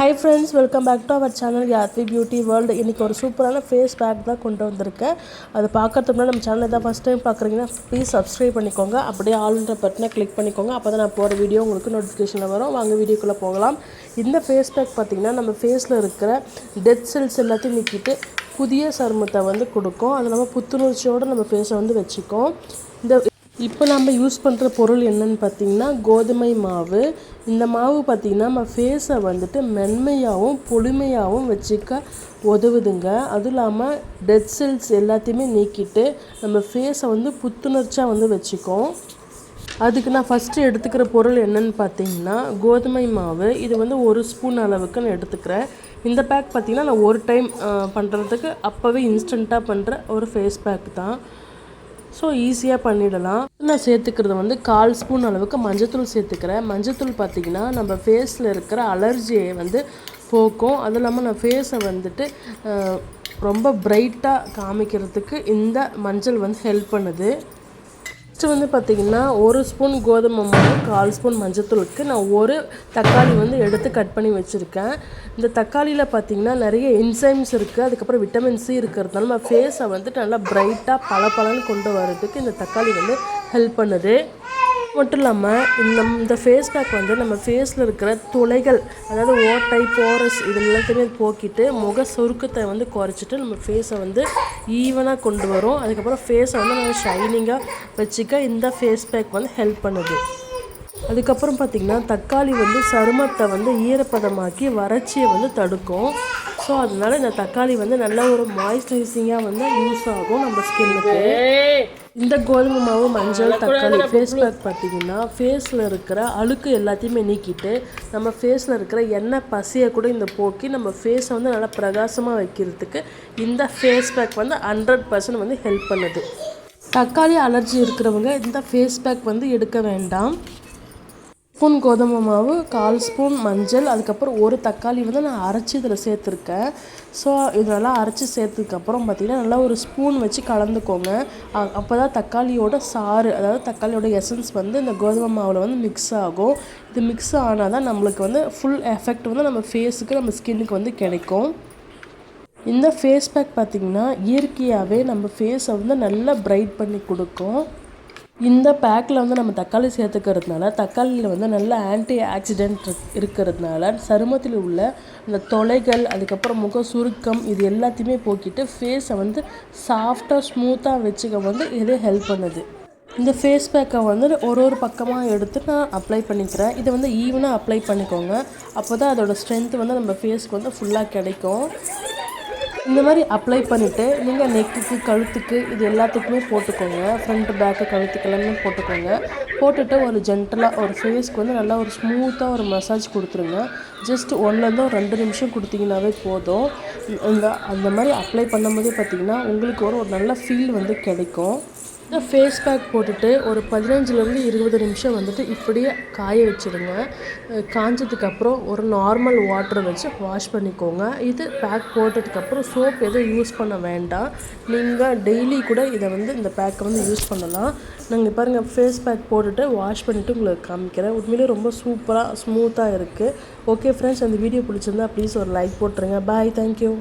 Hi friends welcome back to our channel Yathvi beauty world இன்றைக்கி ஒரு சூப்பரான face pack தான் கொண்டு வந்திருக்கேன் அது பார்க்கறதுக்கு நம்ம சேனல் தான் ஃபஸ்ட் டைம் பார்க்குறீங்கன்னா ப்ளீஸ் சப்ஸ்கிரைப் பண்ணிக்கோங்க. அப்படியே ஆல்ன்ற பட்டனை கிளிக் பண்ணிக்கோங்க. அப்போ தான் நான் போகிற வீடியோ உங்களுக்கு நோட்டிஃபிகேஷனில் வரும். வாங்க வீடியோக்குள்ளே போகலாம். இந்த ஃபேஸ் பேக் பார்த்திங்கன்னா நம்ம ஃபேஸில் இருக்கிற டெத் செல்ஸ் எல்லாத்தையும் நீக்கிட்டு புதிய சருமத்தை வந்து கொடுக்கும். அது இல்லாமல் புத்துணர்ச்சியோடு நம்ம ஃபேஸை வந்து வச்சுக்கோம். இந்த இப்போ நம்ம யூஸ் பண்ணுற பொருள் என்னன்னு பார்த்தீங்கன்னா கோதுமை மாவு. இந்த மாவு பார்த்திங்கன்னா நம்ம ஃபேஸை வந்துட்டு மென்மையாகவும் பொழுமையாகவும் வச்சுக்க உதவுதுங்க. அதுவும் இல்லாமல் டெட் செல்ஸ் எல்லாத்தையுமே நீக்கிட்டு நம்ம ஃபேஸை வந்து புத்துணர்ச்சியாக வந்து வச்சுக்கோம் அதுக்கு நான் ஃபஸ்ட்டு எடுத்துக்கிற பொருள் என்னென்னு பார்த்தீங்கன்னா கோதுமை மாவு. இது வந்து ஒரு ஸ்பூன் அளவுக்கு நான் எடுத்துக்கிறேன். இந்த பேக் பார்த்திங்கன்னா நான் ஒரு டைம் பண்ணுறதுக்கு அப்போவே இன்ஸ்டண்ட்டாக பண்ணுற ஒரு ஃபேஸ் பேக் தான். ஸோ ஈஸியாக பண்ணிடலாம். நான் சேர்த்துக்கிறது வந்து கால் ஸ்பூன் அளவுக்கு மஞ்சத்தூள் சேர்த்துக்கிறேன். மஞ்சத்தூள் பார்த்திங்கன்னா நம்ம ஃபேஸில் இருக்கிற அலர்ஜியை வந்து போக்கும். அதுவும் இல்லாமல் நான் ஃபேஸை வந்துட்டு ரொம்ப பிரைட்டாக காமிக்கிறதுக்கு இந்த மஞ்சள் வந்து ஹெல்ப் பண்ணுது. நெக்ஸ்ட்டு வந்து பார்த்திங்கன்னா ஒரு ஸ்பூன் கோதுமை மாவு கால் ஸ்பூன் மஞ்சத்தூளுக்கு நான் ஒரு தக்காளி வந்து எடுத்து கட் பண்ணி வச்சுருக்கேன். இந்த தக்காளியில் பார்த்திங்கன்னா நிறைய என்சைம்ஸ் இருக்குது அதுக்கப்புறம் விட்டமின் சி இருக்கிறதுனால நம்ம ஃபேஸை வந்துட்டு நல்லா பிரைட்டாக பல பலன்னு கொண்டு வரதுக்கு இந்த தக்காளி வந்து ஹெல்ப் பண்ணுது. மட்டும் இல்லாமல் இந்த இந்த ஃபேஸ் பேக் வந்து நம்ம ஃபேஸில் இருக்கிற துளைகள் அதாவது ஓட்டை போரஸ் இது எல்லாத்தையுமே போக்கிட்டு முக சுருக்கத்தை வந்து குறைச்சிட்டு நம்ம ஃபேஸை வந்து ஈவனாக கொண்டு வரும். அதுக்கப்புறம் ஃபேஸை வந்து நம்ம ஷைனிங்காக வச்சுக்க இந்த ஃபேஸ் பேக் வந்து ஹெல்ப் பண்ணுது. அதுக்கப்புறம் பார்த்திங்கன்னா தக்காளி வந்து சருமத்தை வந்து ஈரப்பதமாக்கி வறட்சியை வந்து தடுக்கும். ஸோ அதனால இந்த தக்காளி வந்து நல்ல ஒரு மாய்ஸ்சரைசிங்காக வந்து யூஸ் ஆகும் நம்ம ஸ்கின்னுக்கு இந்த கோதுமை மாவு மஞ்சள் தக்காளி ஃபேஸ் பேக் பார்த்தீங்கன்னா ஃபேஸில் இருக்கிற அழுக்கு எல்லாத்தையுமே நீக்கிட்டு நம்ம ஃபேஸில் இருக்கிற எண்ணெய் பசியை கூட இந்த போக்கி நம்ம ஃபேஸை வந்து நல்லா பிரகாசமாக வைக்கிறதுக்கு இந்த ஃபேஸ் பேக் வந்து ஹண்ட்ரட் பர்சன்ட் வந்து ஹெல்ப் பண்ணுது. தக்காளி அலர்ஜி இருக்கிறவங்க இந்த ஃபேஸ் பேக் வந்து எடுக்க வேண்டாம். ஸ்பூன் கோதுமை மாவு கால் ஸ்பூன் மஞ்சள் அதுக்கப்புறம் ஒரு தக்காளி வந்து நான் அரைச்சி இதில் சேர்த்துருக்கேன். ஸோ இதெல்லாம் அரைச்சி சேர்த்ததுக்கப்புறம் பார்த்திங்கன்னா நல்லா ஒரு ஸ்பூன் வச்சு கலந்துக்கோங்க. அப்போ தான் தக்காளியோட சாறு அதாவது தக்காளியோட எசன்ஸ் வந்து இந்த கோதுமை மாவில் வந்து மிக்ஸ் ஆகும். இது மிக்ஸ் ஆனால் தான் நம்மளுக்கு வந்து ஃபுல் எஃபெக்ட் வந்து நம்ம ஃபேஸுக்கு நம்ம ஸ்கின்னுக்கு வந்து கிடைக்கும். இந்த ஃபேஸ் பேக் பார்த்திங்கன்னா இயற்கையாகவே நம்ம ஃபேஸை வந்து நல்லா பிரைட் பண்ணி கொடுக்கும். இந்த பேக்கில் வந்து நம்ம தக்காளி சேர்த்துக்கிறதுனால தக்காளியில் வந்து நல்ல ஆன்டி ஆக்சிடென்ட் இருக்கிறதுனால சருமத்தில் உள்ள இந்த தொலைகள் அதுக்கப்புறம் முக சுருக்கம் இது எல்லாத்தையுமே போக்கிட்டு ஃபேஸை வந்து சாஃப்டாக ஸ்மூத்தாக வச்சுக்க வந்து இது ஹெல்ப் பண்ணுது. இந்த ஃபேஸ் பேக்கை வந்து ஒரு ஒரு பக்கமாக எடுத்து நான் அப்ளை பண்ணிக்கிறேன். இதை வந்து ஈவனாக அப்ளை பண்ணிக்கோங்க. அப்போ தான் அதோடய ஸ்ட்ரென்த் வந்து நம்ம ஃபேஸ்க்கு வந்து ஃபுல்லாக கிடைக்கும். இந்த மாதிரி அப்ளை பண்ணிவிட்டு நீங்கள் நெக்குக்கு கழுத்துக்கு இது எல்லாத்துக்குமே போட்டுக்கோங்க. ஃப்ரண்ட் பேக்கு கழுத்துக்கு எல்லாமே போட்டுக்கோங்க. போட்டுட்டு ஒரு ஜென்டலாக ஒரு ஃபேஸ்க்கு வந்து நல்லா ஒரு ஸ்மூத்தாக ஒரு மசாஜ் கொடுத்துருங்க. ஜஸ்ட் ஒன்றுலேருந்து ஒரு ரெண்டு நிமிஷம் கொடுத்தீங்கன்னாவே போதும். இந்த அந்த மாதிரி அப்ளை பண்ணும்போதே பார்த்திங்கன்னா உங்களுக்கு ஒரு ஒரு நல்ல ஃபீல் வந்து கிடைக்கும். ஃபேஸ் பேக் போட்டுட்டு ஒரு பதினஞ்சுலேருந்து இருபது நிமிஷம் வந்துட்டு இப்படியே காய வச்சுடுங்க காஞ்சதுக்கப்புறம் ஒரு நார்மல் வாட்டரை வச்சு வாஷ் பண்ணிக்கோங்க. இது பேக் போட்டதுக்கப்புறம் சோப் எதுவும் யூஸ் பண்ண வேண்டாம். நீங்கள் டெய்லி கூட இதை வந்து இந்த பேக்கை வந்து யூஸ் பண்ணலாம். நாங்கள் பாருங்கள் ஃபேஸ் பேக் போட்டுட்டு வாஷ் பண்ணிவிட்டு உங்களுக்கு காமிக்கிறேன். உண்மையிலே ரொம்ப சூப்பராக ஸ்மூத்தாக இருக்குது ஓகே ஃப்ரெண்ட்ஸ் அந்த வீடியோ பிடிச்சிருந்தா ப்ளீஸ் ஒரு லைக் போட்டுருங்க. Bye thank you